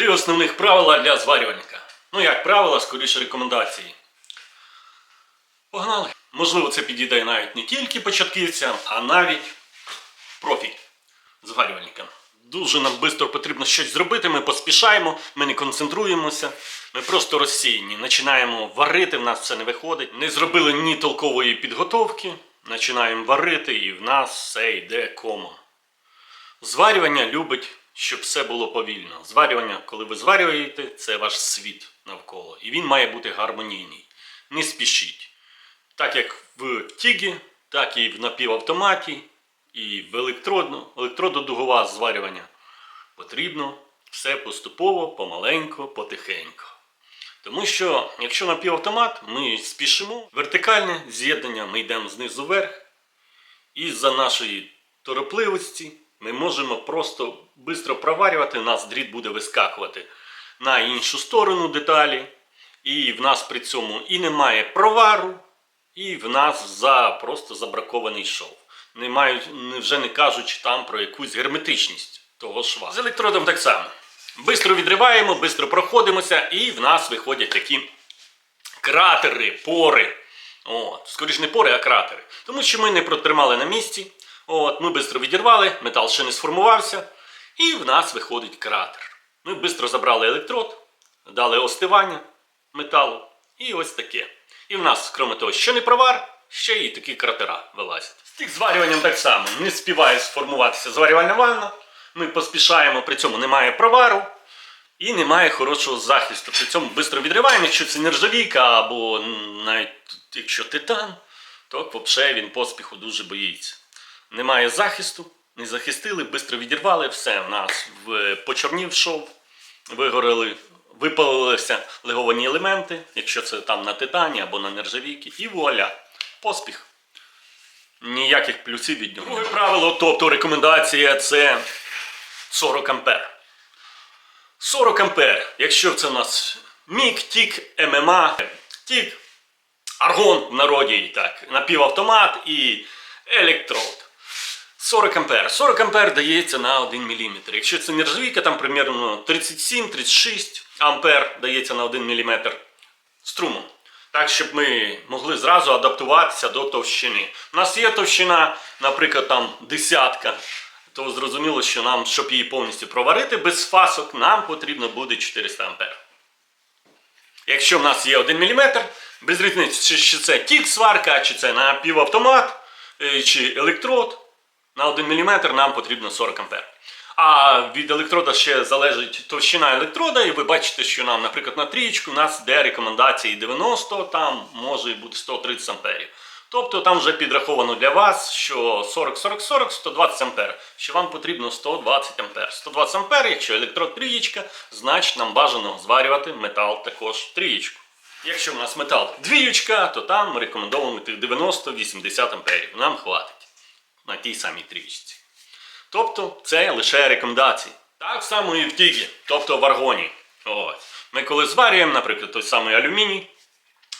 Три основних правила для зварювальника. Ну, як правила, скоріше рекомендації. Погнали. Можливо, це підійде навіть не тільки початківцям, а навіть профі зварювальникам. Дуже нам швидко потрібно щось зробити, ми поспішаємо, ми не концентруємося, ми просто розсіяні. Починаємо варити, в нас все не виходить. Не зробили ні толкової підготовки, починаємо варити і в нас все йде комом. Зварювання любить, щоб все було повільно. Зварювання, коли ви зварюєте, це ваш світ навколо. І він має бути гармонійний. Не спішіть. Так як в Тігі, так і в напівавтоматі, і в електродно, електрододугова зварювання. Потрібно все поступово, помаленько, потихеньку. Тому що, якщо напівавтомат, ми спішимо, вертикальне з'єднання ми йдемо знизу вверх, і за нашої торопливості ми можемо просто швидко проварювати, у нас дріт буде вискакувати на іншу сторону деталі, і в нас при цьому і немає провару, і в нас за просто забракований шов. Не мають, вже не кажучи там про якусь герметичність того шва. З електродом так само. Бистро відриваємо, бистро проходимося, і в нас виходять такі кратери, пори. От, скоріш не пори, а кратери. Тому що ми не протримали на місці. От, ми швидко відірвали, метал ще не сформувався, і в нас виходить кратер. Ми швидко забрали електрод, дали остивання металу, і ось таке. І в нас, крім того, що не провар, ще й такі кратера вилазять. З тих зварюванням так само. Не співає сформуватися зварювальна ванна. Ми поспішаємо, при цьому немає провару. І немає хорошого захисту. При цьому швидко відриваємо, якщо це нержавійка або навіть якщо титан, то взагалі він поспіху дуже боїться. Немає захисту, не захистили, швидко відірвали, все в нас в почорнів шов, вигорели, випалилися леговані елементи, якщо це там на титані або на нержавійці, і вуаля, поспіх. Ніяких плюсів від нього. Друге правило, тобто рекомендація це 40 ампер. 40 ампер. Якщо це у нас мік, тік, ММА, тік, аргон в народі, так, напівавтомат і електрод. 40 ампер. 40 ампер дається на 1 мм. Якщо це нержавійка, там примерно 37-36 ампер дається на 1 мм струму. Так, щоб ми могли зразу адаптуватися до товщини. У нас є товщина, наприклад, там десятка, то зрозуміло, що нам, щоб її повністю проварити без фасок, нам потрібно буде 400 ампер. Якщо в нас є 1 мм, без різниці, чи, це тік сварка, чи це напівавтомат, е, чи електрод, на 1 мм нам потрібно 40 ампер. А від електрода ще залежить товщина електрода, і ви бачите, що нам, наприклад, на трієчку у нас де рекомендації 90, там може бути 130 амперів. Тобто там вже підраховано для вас, що 40-40-40, 120 ампер, що вам потрібно 120 ампер. 120 ампер, якщо електрод трієчка, значить нам бажано зварювати метал також трієчку. Якщо в нас метал двіючка, то там рекомендовано тих 90-80 амперів. Нам хватить на тій самій трієчці. Тобто це лише рекомендації. Так само і в тігі, тобто в аргоні. Ось. Ми коли зварюємо, наприклад, той самий алюміній,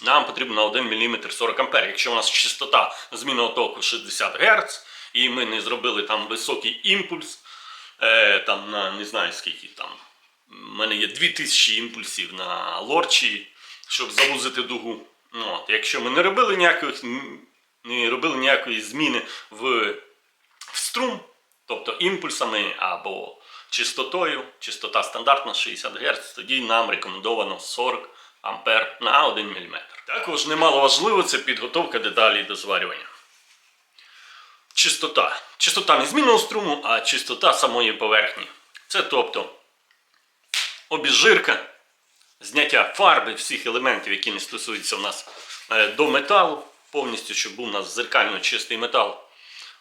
нам потрібно на 1 мм 40 А. Якщо у нас частота змінного току 60 Гц, і ми не зробили там високий імпульс, е, там на не знаю скільки там. У мене є 2000 імпульсів на лорчі, щоб завузити дугу. От. Якщо ми не робили ніяких, не робили ніякої зміни в в струм, тобто імпульсами або частотою, частота стандартна 60 Гц, тоді нам рекомендовано 40 ампер на 1 мм. Також немало важливо це підготовка деталей до зварювання. Чистота. Чистота не змінного струму, а чистота самої поверхні. Це тобто обіжирка, зняття фарби всіх елементів, які не стосуються в нас е, до металу, повністю, щоб був у нас зеркально чистий метал.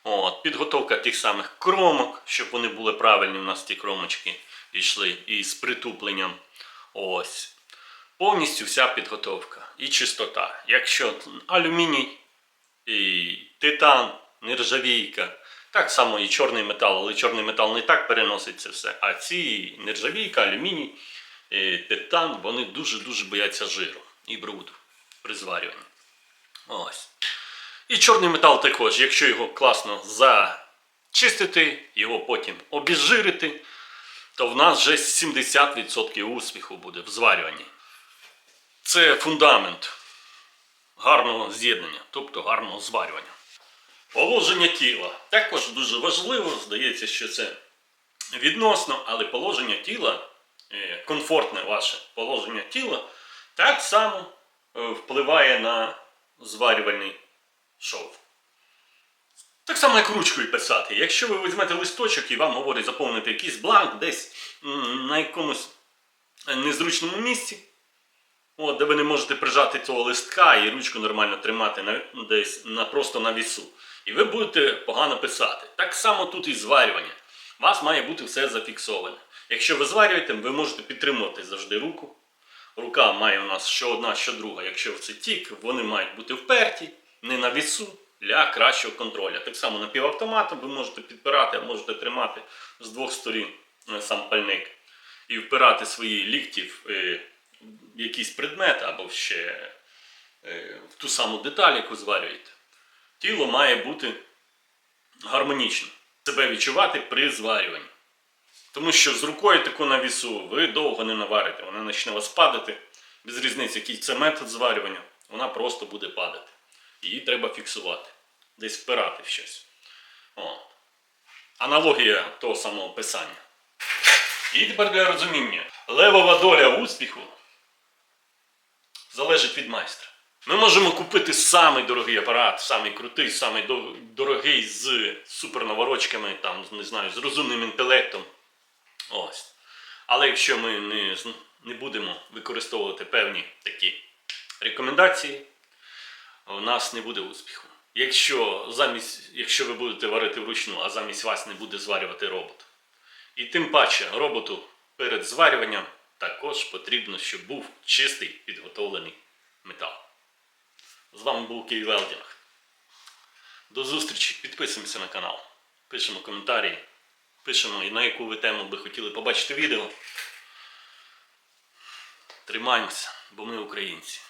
От, підготовка тих самих кромок, щоб вони були правильні, у нас ті кромочки йшли і з притупленням. Ось. Повністю вся підготовка і чистота. Якщо алюміній, і титан, нержавійка, так само і чорний метал, але чорний метал не так переносить це все. А ці нержавійка, алюміній, і титан, вони дуже-дуже бояться жиру і бруду при зварюванні. Ось. І чорний метал також, якщо його класно зачистити, його потім обіжирити, то в нас вже 70% успіху буде в зварюванні. Це фундамент гарного з'єднання, тобто гарного зварювання. Положення тіла також дуже важливо. Здається, що це відносно, але положення тіла, е, комфортне ваше положення тіла, так само е, впливає на зварювальний шов. Так само, як ручкою писати. Якщо ви візьмете листочок і вам говорять заповнити якийсь бланк десь на якомусь незручному місці, От, де ви не можете прижати цього листка і ручку нормально тримати на, десь на, просто на вісу. І ви будете погано писати. Так само тут і зварювання. У вас має бути все зафіксоване. Якщо ви зварюєте, ви можете підтримувати завжди руку. Рука має у нас що одна, що друга. Якщо це тік, вони мають бути вперті, не на вісу для кращого контролю. Так само напівавтоматом ви можете підпирати, а можете тримати з двох сторін е, сам пальник і впирати свої лікті в е, якийсь предмет або ще е, в ту саму деталь, яку зварюєте. Тіло має бути гармонічним, себе відчувати при зварюванні. Тому що з рукою таку на вісу ви довго не наварите, вона почне вас падати. Без різниці, який це метод зварювання, вона просто буде падати. Її треба фіксувати, десь впирати в щось. О. Аналогія того самого писання. І тепер для розуміння. Левова доля успіху залежить від майстра. Ми можемо купити самий дорогий апарат, самий крутий, самий дорогий з супернаворочками, там, не знаю, з розумним інтелектом. Ось. Але якщо ми не, не будемо використовувати певні такі рекомендації, у нас не буде успіху. Якщо, замість, якщо ви будете варити вручну, а замість вас не буде зварювати робот. І тим паче роботу перед зварюванням також потрібно, щоб був чистий підготовлений метал. З вами був Київ Велдінг. До зустрічі, підписуємося на канал, пишемо коментарі, пишемо і на яку ви тему би хотіли побачити відео. Тримаємося, бо ми українці.